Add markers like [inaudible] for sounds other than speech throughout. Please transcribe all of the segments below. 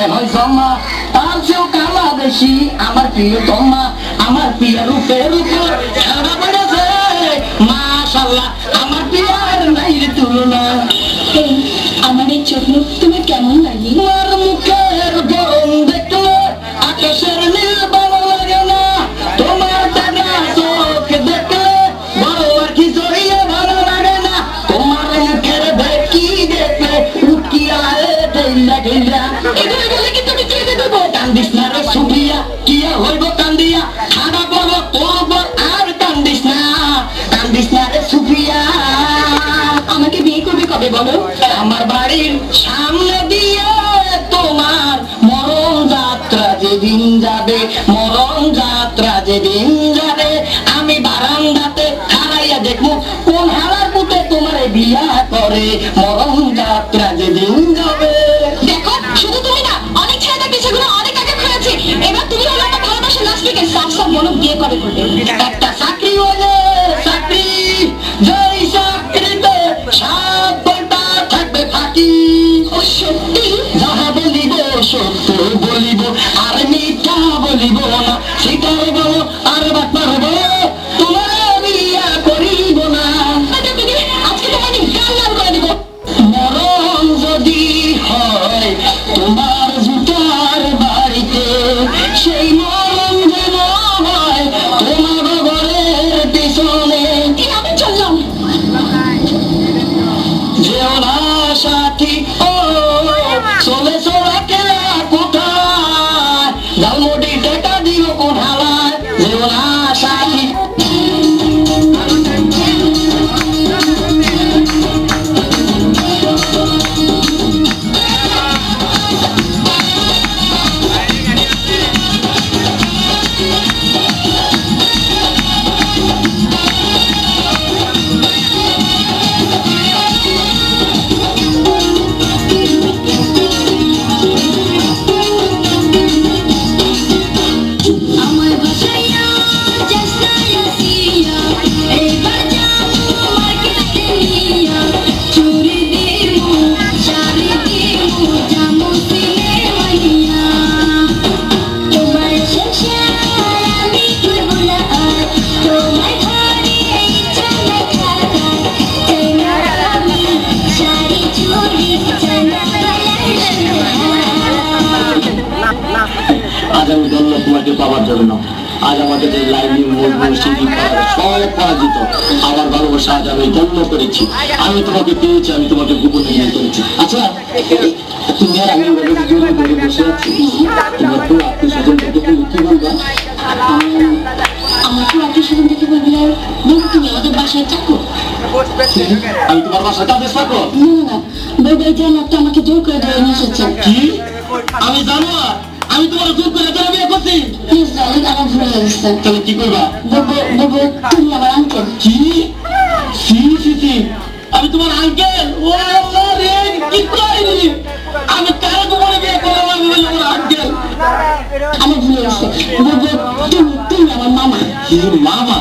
মনে হয় জমা। তার চেয়েও কালা বেশি। আমার প্রিয় তমা আমার প্রিয় রূপে উপর আমাকে বিয়ে করবে কবে বলো? আমার বাড়ির সামনে দিয়ে তোমার মরণ যাত্রা যেদিন যাবে মরণ যাত্রা যেদিন যাবে আমি বারান্দাতে হারাইয়া দেখব কোন হালার পুতে তোমার বিয়া করে। মরণ যাত্রা যেদিন যাবে। দেখো শুধু তুমি না অনেক ছেলেদের পিছনে অনেক আগে ঘুরেছে এবার তুমি হলো একটা ভালোবাসার নাস্তিকের সাফ সাফ মনে বিয়ে কবে করবে? তোমাকে পাওয়ার জন্য। আজ লাইনি মজবুর সিঁড়ি সব পরাজিত। আমার ভালোবাসা আজ আমি ধন্য করেছি। আমি তোমাকে পেয়েছি আমি তোমাকে গোপনে বিয়ে করেছি। আচ্ছা তুমি আর আমি এভাবে জোরে ধরে বসে আছি তোমার তো আত্মীয় স্বজন থেকে তুমি কি বলবা? আমাকে আত্মীয় স্বজন দেখে বলবি আর বলব তুমি আমাদের বাসায় থাকো। আমি তোমার বাসায় কাজে থাকো। না না না বলবে যে লোকটা আমাকে জোর করে ধরে নিয়ে এসেছে কি? আমি জানো আমি তোমার জোর করে ভুল হয়ে গেছে তাহলে কি করবা বলব বলব তুমি আমার আঙ্কেল কি সি সি সি আমি তোমার আঙ্কেল ও আল্লাহ রে কি কইলি আমি কার গোবরে বিয়ে করলাম আমি বলি আঙ্কেল আমার ভুল হয়ে তুমি তুমি আমার মামা কি মামা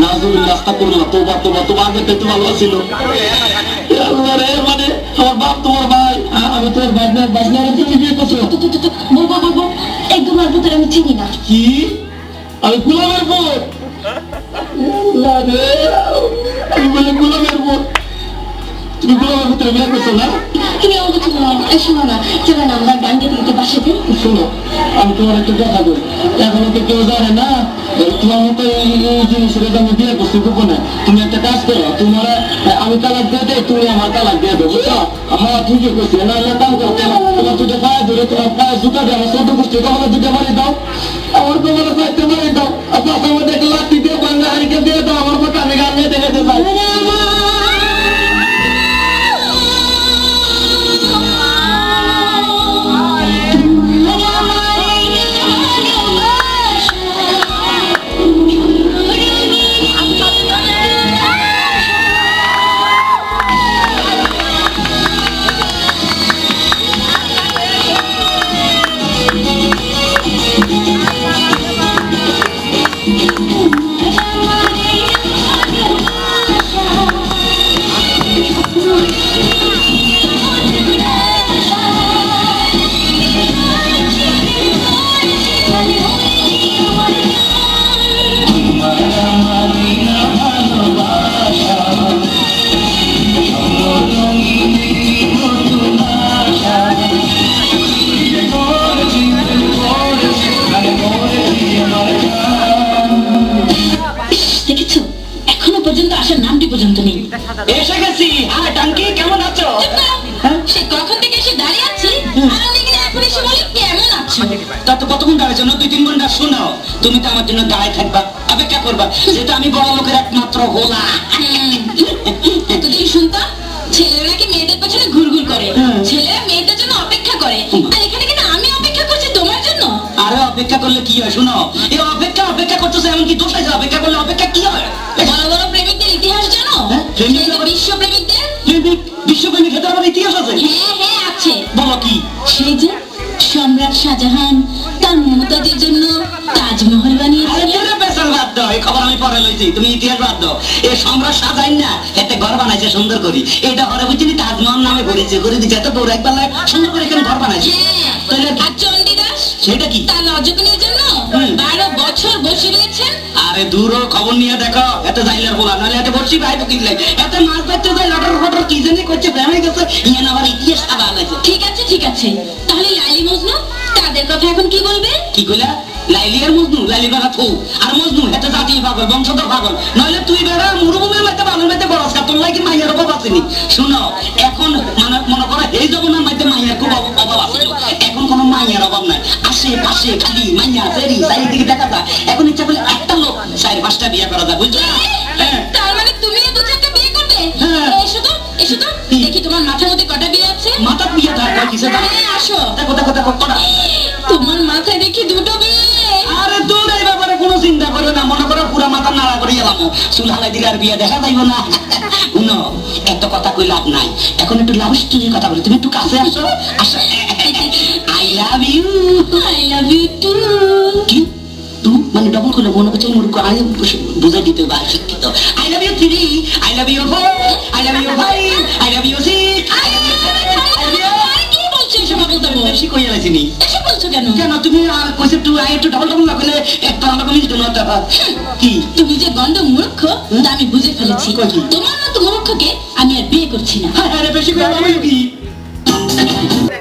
নাজুবিল্লাহ আস্তাগফিরুল্লাহ তোবা তোবা তোবা আগে তো ভালো ছিল আল্লাহ রে মানে আমার বাপ তোমার ভাই আমি তোর বাজনা বাজনারে তুমি বিয়ে করছ বলব বলব একদম আর ভিতরে আমি চিনি না। কি? আমি গোলামের আমি পুত তুমি গোলামের পুত্রে বিয়ে করছ না? তুমি আমাকে তুমি এই শোনো না। চলো না আমরা গান গেতে গেতে বাসাতে শোনো আমি তোমার একটা কথা বলি। এখনও তো কেউ জানে না তোমার মতো এই জিনিসের আমি বিয়ে করছি গোপনে তুমি একটা কাজ করো তোমার আমি তালাক দিয়ে দেয় তুমি আমার তালাক দিয়ে দেবো বুঝছ? হ্যাঁ ঠিকই করছি না না কাম তোমার দুটো পায়ে ধরে তোমার পায়ে জুতা দিয়ে আমার চোদ্দ গোষ্ঠী কখনো দুটো মারি দাও। পাশে মধ্যে একটা লাঠি দিয়ে বাংলা হারিকে নামটি পর্যন্ত নেই। এসে গেছি। হ্যাঁ টাঙ্কি কেমন আছো? হ্যাঁ? সে কখন থেকে এসে দাঁড়িয়ে আছি? আর আমি কিনা এখন এসে বলি কেমন আছো? তা তো কতক্ষণ দাঁড়াইছো না দুই তিন ঘণ্টা শোনাও। তুমি তো আমার জন্য দাঁড়ায় থাকবা। অপেক্ষা করবা। যেটা আমি বড় লোকের একমাত্র হোলা। এতদিন শুনতাম ছেলেরা মেয়েদের পেছনে ঘুরঘুর করে। ছেলেরা মেয়েদের জন্য অপেক্ষা করে। আর এখানে আমি অপেক্ষা করছি তোমার জন্য? আরে অপেক্ষা করলে কি হয় শোনো? এই অপেক্ষা অপেক্ষা করতেছে এমনকি দোষ আছে অপেক্ষা করলে অপেক্ষা কি হয়? জানো হ্যাঁ, বিশ্বপ্রেমিক ইতিহাস আছে? হ্যাঁ হ্যাঁ আছে। বলো কি? সেই যে সম্রাট শাহজাহান তার মমতাজের জন্য তাজমহল বানিয়েছিলেন খবর আমি পরে লইছি তুমি ইতিহাস বাদ দাও। এই সম্রাট সাজাই না এতে ঘর বানাইছে সুন্দর করি। এটা ঘরে তাজমহল নামে করেছে করে দিচ্ছে এত বড় একবার সুন্দর করে এখানে ঘর বানাইছে। সেটা কি? তার রজকিনীর জন্য বারো বছর বসে রয়েছেন। আরে দূর খবর নিয়ে দেখো এত যাইলার বলা নাহলে এত বসি ভাই তো কিনলে। এত মাছ ধরতে যায় লটর ফটর কি জানি করছে প্রেমে গেছে ইয়ান আবার ইতিহাস সাবা আলাইছে। ঠিক আছে ঠিক আছে। তাহলে লাইলি মজনু তাদের কথা এখন কি বলবে? কি কইলা? লাইলি আর মজনু লাইলি বেড়া থু। আর মজনু এটা জাতি পাগল বংশধর পাগল। নইলে তুই বেড়া মরুভূমির মধ্যে বালুর মধ্যে বরস তোর লাগি মাইয়ার অভাব আসেনি শুনো এখন মানে মনে করো এই জমানার মধ্যে মাইয়ার খুব অভাব অভাব আছে এখন কোনো মাইয়ার অভাব নাই। আশে পাশে খালি মাইয়া ফেরি চারিদিকে দেখা যায় এখন ইচ্ছা করলে একটা লোক চার পাঁচটা বিয়ে করা যায় বুঝছ হ্যাঁ। তার মানে তুমিও দু চারটা বিয়ে করবে? হ্যাঁ। এসো তো এসো তো। দেখি তোমার মাথার মধ্যে কটা বিয়ে আছে? মাথা বিয়ে থাকা কিসে হ্যাঁ আসো। দেখো দেখো দেখো কটা। তোমার মাথায় দেখি দুটো বিয়ে। আরে দূর এই ব্যাপারে কোনো চিন্তা করবে না। মনে করো পুরা মাথা নাড়া করে গেলাম চুল হালাই দিলে আর বিয়ে দেখা যাইব না। [laughs] শুনো এত কথা কই লাভ নাই। এখন একটু লাভ স্টোরির কথা বলি। তুমি একটু কাছে আসো। আসো। Love you I love you too কি? তু মানে ডবল করলে মনে করছে মূর্খ আই বুঝাই দিতে বা শিক্ষিত I love you three I love you four I love you five I love you six I love you seven I love you কি বলছো? এসব বলতে বেশি কই আলাইছিনি এসব বলছো কেন? কেন? তুমি আর কইছে তুই আই একটু ডবল ডবল না করলে একটা আমরা মিলতো না তা কি? তুমি যে গন্ড মূর্খ তা আমি বুঝে ফেলেছি? তোমার মতো মূর্খকে আমি আর বিয়ে করছি না। আরে বেশি করে আমি কি?